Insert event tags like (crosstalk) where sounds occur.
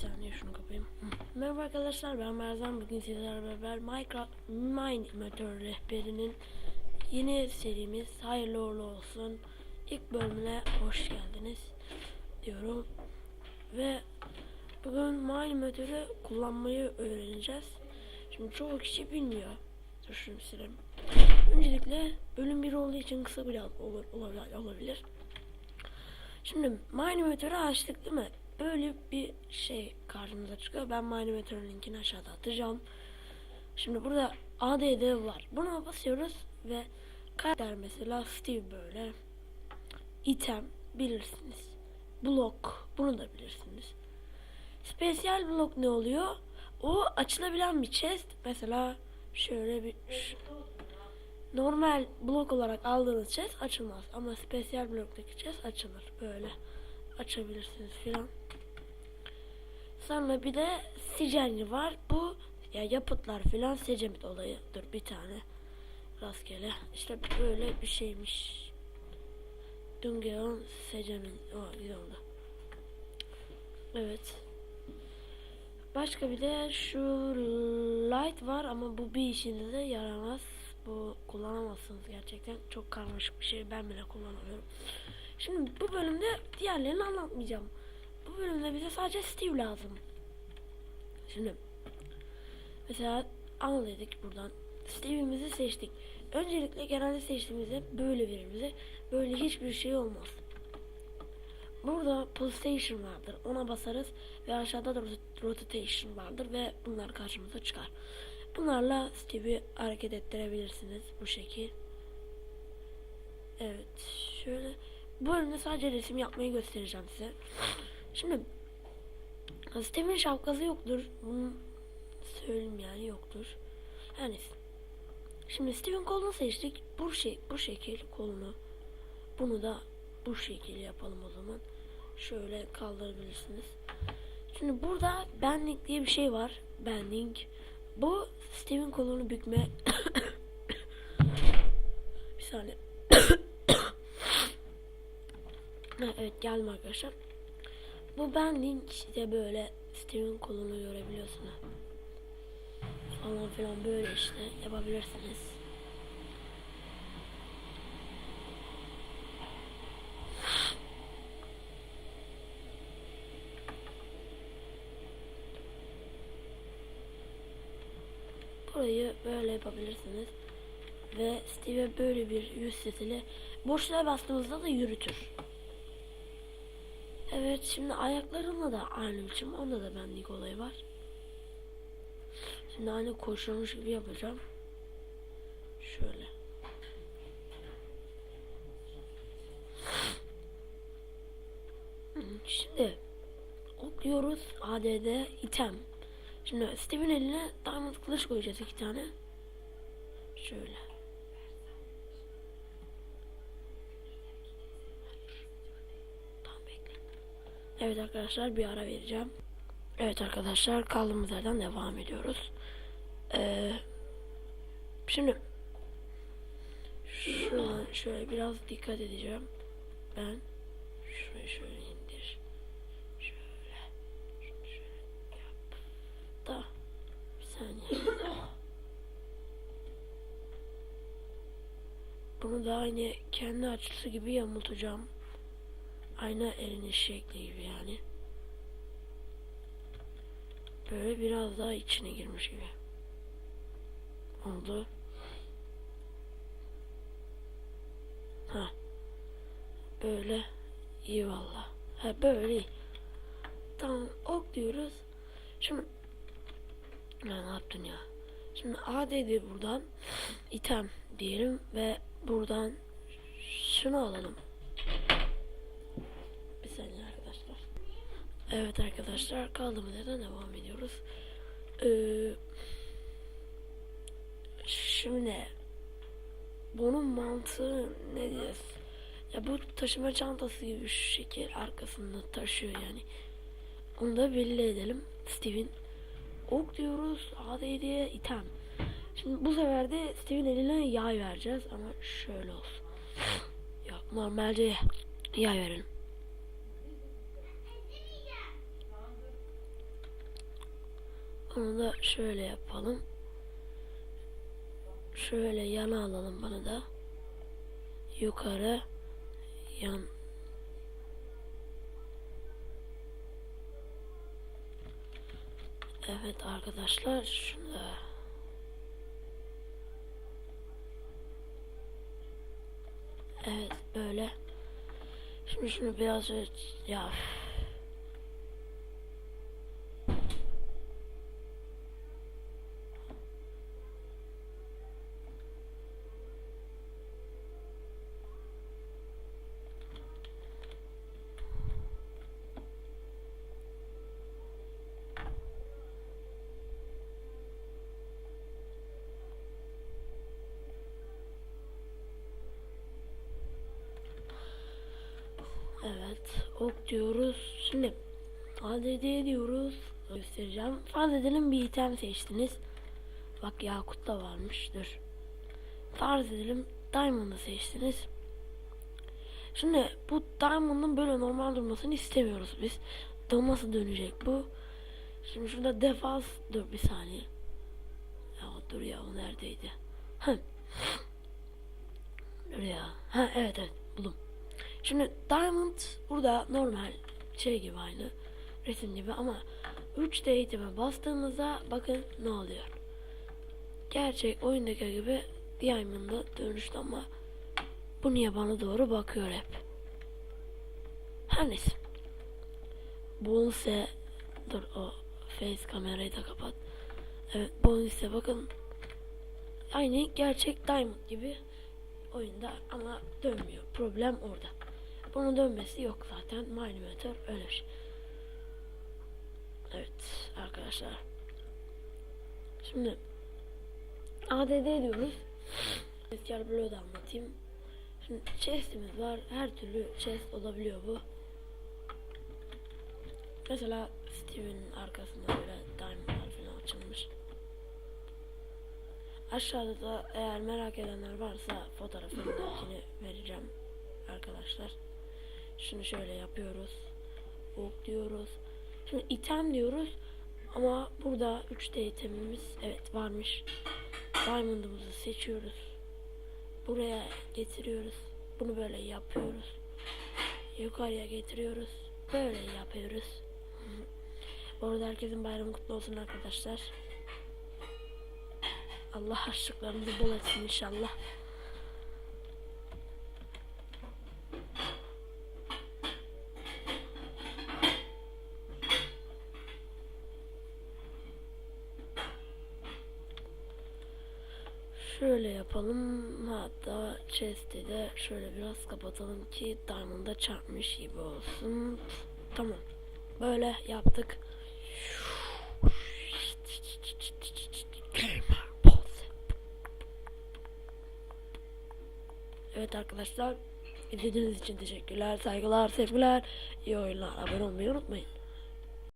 saniye şunu kapayım. Merhaba arkadaşlar ben Merzan. Bugün sizlerle beraber Minecraft Mine Meteor rehberinin yeni serimiz hayırlı uğurlu olsun. İlk bölümüne hoş geldiniz diyorum. Ve bugün Mine Meteor'ı kullanmayı öğreneceğiz. Şimdi çoğu kişi bilmiyor. Dur şunu silelim. Öncelikle bölüm 1 olduğu için kısa bir olabilir. olabilir. Şimdi Minimeter'ı açtık değil mi? Böyle bir şey karşımıza çıkıyor. Ben Minimeter'ın linkini aşağıda atacağım. Şimdi burada ADD var. Buna basıyoruz ve karakter mesela Steve böyle. item bilirsiniz. Blok bunu da bilirsiniz. Spesiyel blok ne oluyor? O açılabilen bir chest. Mesela şöyle bir normal blok olarak aldığınız chest açılmaz ama spesiyel bloktaki chest açılır böyle açabilirsiniz filan. Sonra bir de sicenli var. Bu ya yapıtlar filan secemit olayı. Dur bir tane rastgele. İşte böyle bir şeymiş. Düngeon secemin. O güzel oldu. Evet. Başka bir de şu light var ama bu bir işinize yaramaz. Bu kullanamazsınız gerçekten. Çok karmaşık bir şey. Ben bile kullanamıyorum. Şimdi bu bölümde diğerlerini anlatmayacağım. Bu bölümde bize sadece Steve lazım. Şimdi mesela dedik buradan. Steve'imizi seçtik. Öncelikle genelde seçtiğimizde böyle verir bize. Böyle hiçbir şey olmaz. Burada position vardır. Ona basarız ve aşağıda da rot- rotation vardır ve bunlar karşımıza çıkar. Bunlarla Steve'i hareket ettirebilirsiniz bu şekil. Evet, şöyle bu bölümde sadece resim yapmayı göstereceğim size. Şimdi Steve'in şapkası yoktur. Bunu söyleyeyim yani yoktur. Her neyse. Şimdi Steve'in kolunu seçtik. Bu şey bu şekil kolunu. Bunu da bu şekil yapalım o zaman. Şöyle kaldırabilirsiniz. Şimdi burada bending diye bir şey var. Bending. Bu Steve'in kolunu bükme. (coughs) bir saniye. (coughs) Evet geldim arkadaşlar. Bu bending işte böyle Steve'in kolunu görebiliyorsunuz. Falan filan böyle işte yapabilirsiniz. Burayı böyle yapabilirsiniz. Ve Steve böyle bir yüz sesiyle boşluğa bastığımızda da yürütür. Evet şimdi ayaklarımla da aynı biçim. Onda da benlik olayı var. Şimdi aynı koşuyormuş gibi yapacağım. Şöyle. Hı, Şimdi okluyoruz ADD item. Şimdi Steve'in eline diamond kılıç koyacağız iki tane. Şöyle. Tamam bekle. Evet arkadaşlar bir ara vereceğim. Evet arkadaşlar kaldığımız yerden devam ediyoruz. Ee, şimdi şuradan şöyle biraz dikkat edeceğim. Ben şurayı şöyle indir. Şöyle. Şunu şöyle yap. Da. Bir saniye. Bunu da aynı kendi açısı gibi yamultacağım. Aynı elinin şekli gibi yani. Böyle biraz daha içine girmiş gibi. Oldu. Ha. Böyle iyi valla. Ha böyle iyi. Tamam ok diyoruz. Şimdi ya ne yaptın ya? Şimdi A dedi buradan item diyelim ve buradan şunu alalım. Bir saniye arkadaşlar. Evet arkadaşlar kaldığımız yerden devam ediyoruz. Ee, şimdi bunun mantığı ne diyeceğiz? Ya bu taşıma çantası gibi şekil arkasında taşıyor yani. Onu da belli edelim. Steve'in ok diyoruz. ADD'ye item. Şimdi bu sefer de Steve'in eline yay vereceğiz ama şöyle olsun. Ya normalde yay verelim. Bunu da şöyle yapalım. Şöyle yana alalım bunu da. Yukarı yan Evet arkadaşlar şunu da Evet böyle. Şimdi şunu biraz ya Evet, ok diyoruz. Şimdi ADD diyoruz. Göstereceğim. Farz edelim bir item seçtiniz. Bak Yakut da varmış. Dur. Farz edelim Diamond'ı seçtiniz. Şimdi bu Diamond'ın böyle normal durmasını istemiyoruz biz. Da nasıl dönecek bu? Şimdi şurada defans dur bir saniye. Ya dur ya o neredeydi? Ha. Dur ya. Ha evet evet buldum. Şimdi Diamond burada normal şey gibi aynı resim gibi ama 3D eğitime bastığımızda bakın ne oluyor. Gerçek oyundaki gibi Diamond'a dönüştü ama bu niye bana doğru bakıyor hep. Her neyse. Bonse dur o face kamerayı da kapat. Evet Bonse bakın aynı gerçek Diamond gibi oyunda ama dönmüyor. Problem orada. Bunun dönmesi yok zaten. Bir şey. Evet arkadaşlar. Şimdi ADD diyoruz. Blue da anlatayım. Şimdi chest'imiz var. Her türlü chest olabiliyor bu. Mesela Steven'in arkasında böyle diamondlar falan açılmış. Aşağıda da eğer merak edenler varsa fotoğrafını vereceğim arkadaşlar. Şunu şöyle yapıyoruz. Ok diyoruz. Şimdi item diyoruz. Ama burada 3D itemimiz evet varmış. Diamond'ımızı seçiyoruz. Buraya getiriyoruz. Bunu böyle yapıyoruz. Yukarıya getiriyoruz. Böyle yapıyoruz. (laughs) Bu arada herkesin bayramı kutlu olsun arkadaşlar. Allah harçlıklarımızı bol etsin inşallah. Şöyle yapalım. Hatta chest'i de şöyle biraz kapatalım ki diamond'a çarpmış gibi olsun. Tamam. Böyle yaptık. Evet arkadaşlar. izlediğiniz için teşekkürler, saygılar, sevgiler. İyi oyunlar. Abone olmayı unutmayın.